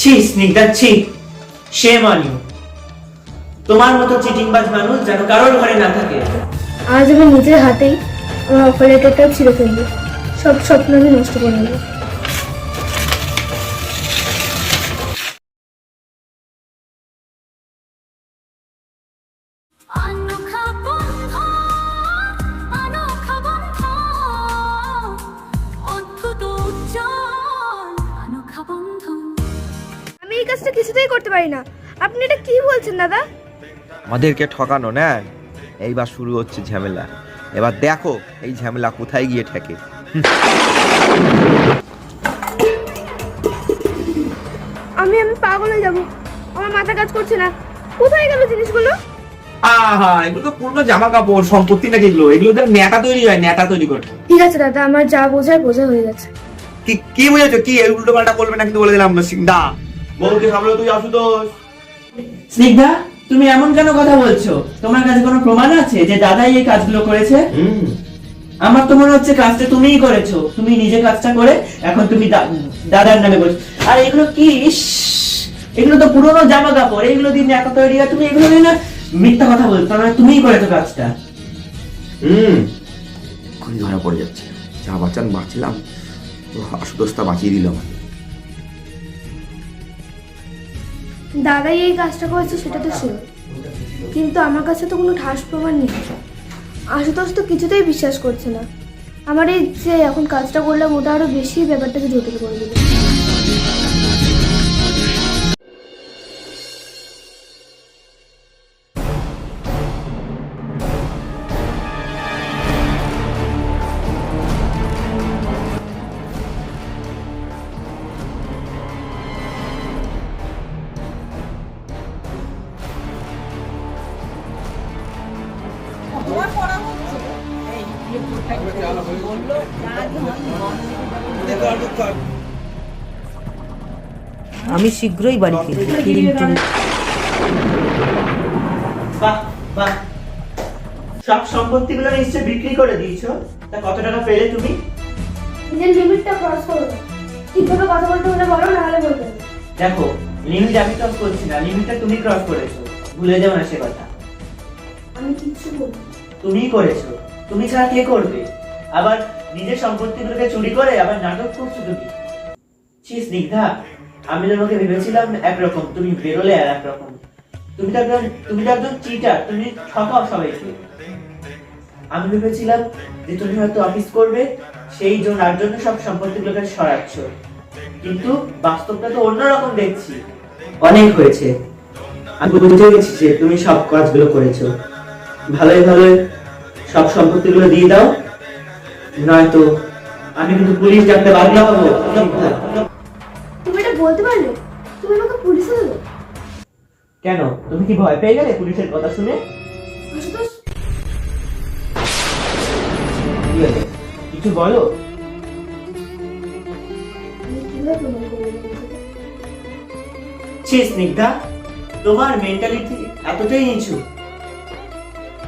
ছি স্নিগ্ধা ছি। Shame on you তোমার মতো চিটিংবাজ মানুষ যেন কারোর ঘরে না থাকে। আজ আমি নিজের হাতেই আমার অফার লেটারটা ছিঁড়ে ফেলব। সব স্বপ্ন আমি নষ্ট করে নেব। বন্ধ কাজটা কিছুতেই করতে পারি না। আপনি এটা কি বলছেন দাদা? আমাদেরকে ঠকানো না এইবার শুরু হচ্ছে ঝামেলা। এবার দেখো এই ঝামেলা কোথায় গিয়ে ঠেকে। আমি আমি পাগল হয়ে যাব। আমার মাথা কাজ করছে না। কোথায় গেল জিনিসগুলো? আহা এগুলো তো পুরনো জামা কাপড় সম্পত্তি নাকি এগুলো? এগুলো তো নেতা তৈরি হয় নেতা তৈরি করে। ঠিক আছে দাদা আমার যা বোঝায় বোঝা হয়ে গেছে। কি কি বুঝেছ? কি এই উল্টো পাল্টা করবে না কিন্তু বলে দিলাম সিংদা। বউকে সামলে তুই আশুতোষ স্নিগ্ধা তুমি এমন কেন কথা বলছো? তোমার কাছে কোনো প্রমাণ আছে যে দাদাই এই কাজগুলো করেছে? আমার তো মনে হচ্ছে কাজটা তুমিই করেছ। তুমি নিজে কাজটা করে এখন তুমি দাদার নামে বলছো। আর এগুলো কি? এগুলো তো পুরোনো জামা কাপড় এগুলো দিন এত তৈরি হয় তুমি এগুলো নিয়ে না মিথ্যা কথা বলছো। তার মানে তুমিই করেছ কাজটা। হুম। খুবই ধরা পড়ে যাচ্ছে। যা বাঁচান বাঁচলাম। আশুতোষটা বাঁচিয়ে দিল আমাকে দাদাই এই কাজটা করেছে, সেটা তো শুনে কিন্তু আমার কাছে তো কোনো ঠাস প্রমাণ নেই। আশুতোষ তো কিছুতেই বিশ্বাস করছে না। আমার এই যে এখন কাজটা করলাম, ওটা আরও বেশি ব্যাপারটাকে জটিল করে দিল আমি শীঘ্রই বাড়ি ফিরবো। কিন্তু বাহ বাহ। সব সম্পত্তিগুলো নিশ্চয় বিক্রি করে দিয়েছ। তা কত টাকা পেলে তুমি? নিজের লিমিটটা ক্রস করো। ঠিকভাবে কথা বলতে হলে বলো না হলে বলবে। দেখো লিমিট আমি ক্রস করছি না লিমিটটা তুমি ক্রস করেছ। ভুলে যাও না সে কথা। আমি কিচ্ছু না। তুমিই করেছ। তুমি ছাড়া কে করবে? আবার নিজের সম্পত্তিগুলোকে চুরি করে আবার নাটক করছ তুমি? ছি, স্নিগ্ধা, আমি তোমাকে ভেবেছিলাম একরকম, তুমি বেরোলে আর একরকম। তুমি তো একজন, তুমি তো একজন চিটার তুমি ঠকাও সবাইকে। আমি ভেবেছিলাম যে তুমি হয়তো অফিস করবে, সেই জন্য আর জন্য সব সম্পত্তিগুলোকে সরাচ্ছ। কিন্তু বাস্তবটা তো অন্যরকম দেখছি। অনেক হয়েছে। আমি বুঝে গেছি যে তুমি সব কাজগুলো করেছ। ভালোই ভালোই সব সম্পত্তিগুলো দিয়ে দাও। নয়তো আমি কিন্তু পুলিশ ডাকতে বাধ্য হব। তুমি এটা বলতে পারলে? তুমি আমাকে পুলিশে দেবে কেন? তুমি কি ভয় পেয়ে গেলে পুলিশের কথা শুনে? কিছু বলো? ছি স্নিগ্ধা তোমার মেন্টালিটি এতটাই নিচু।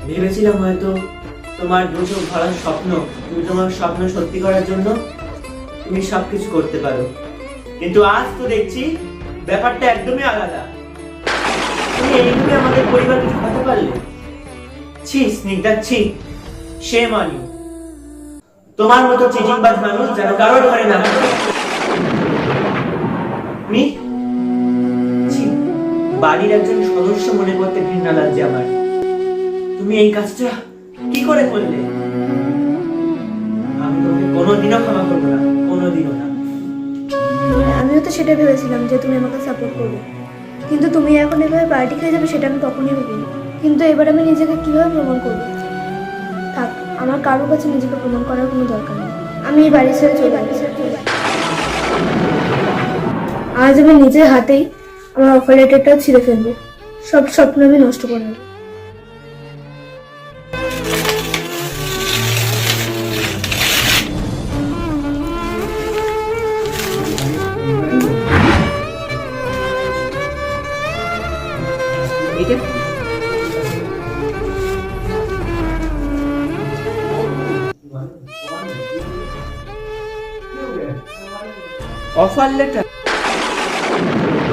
ভেবেছিলাম হয়তো তোমার দুটো ভরা স্বপ্ন, তুমি তোমার স্বপ্ন সত্যি করার জন্য তুমি সবকিছু করতে পারো। কিন্তু আজ তো দেখছি ব্যাপারটা একদমই আলাদা। তুমি এইভাবে আমাদের পরিবারকে ঠকাতে পারলে? ছি, স্নিগ্ধা, ছি, সে মানি। তোমার মতো চিটিংবাজ মানুষ যেন কারোর ঘরে না তুমি বাড়ির একজন সদস্য মনে করতে ঘৃণা লাগছে আমার। তুমি এই কাজটা কি করে করলে? আমি তোমাকে কোনোদিনও ক্ষমা করব না, কোনোদিনও না। আমিও তো সেটা ভেবেছিলাম যে তুমি আমাকে সাপোর্ট করবে। কিন্তু তুমি এখন এভাবে পার্টি খেয়ে যাবে সেটা আমি কখনোই ভাবিনি। কিন্তু এবার আমি নিজেকে কীভাবে প্রমাণ করব? থাক, আমার কারোর কাছে নিজেকে প্রমাণ করার কোনো দরকার নেই। আমি এই বাড়ি ছেড়ে চলে বাড়ি ছেড়ে আজ আমি নিজের হাতেই আমার অফার লেটারটা ছিঁড়ে ফেলব। সব স্বপ্ন আমি নষ্ট করে নেব অফার লেটার?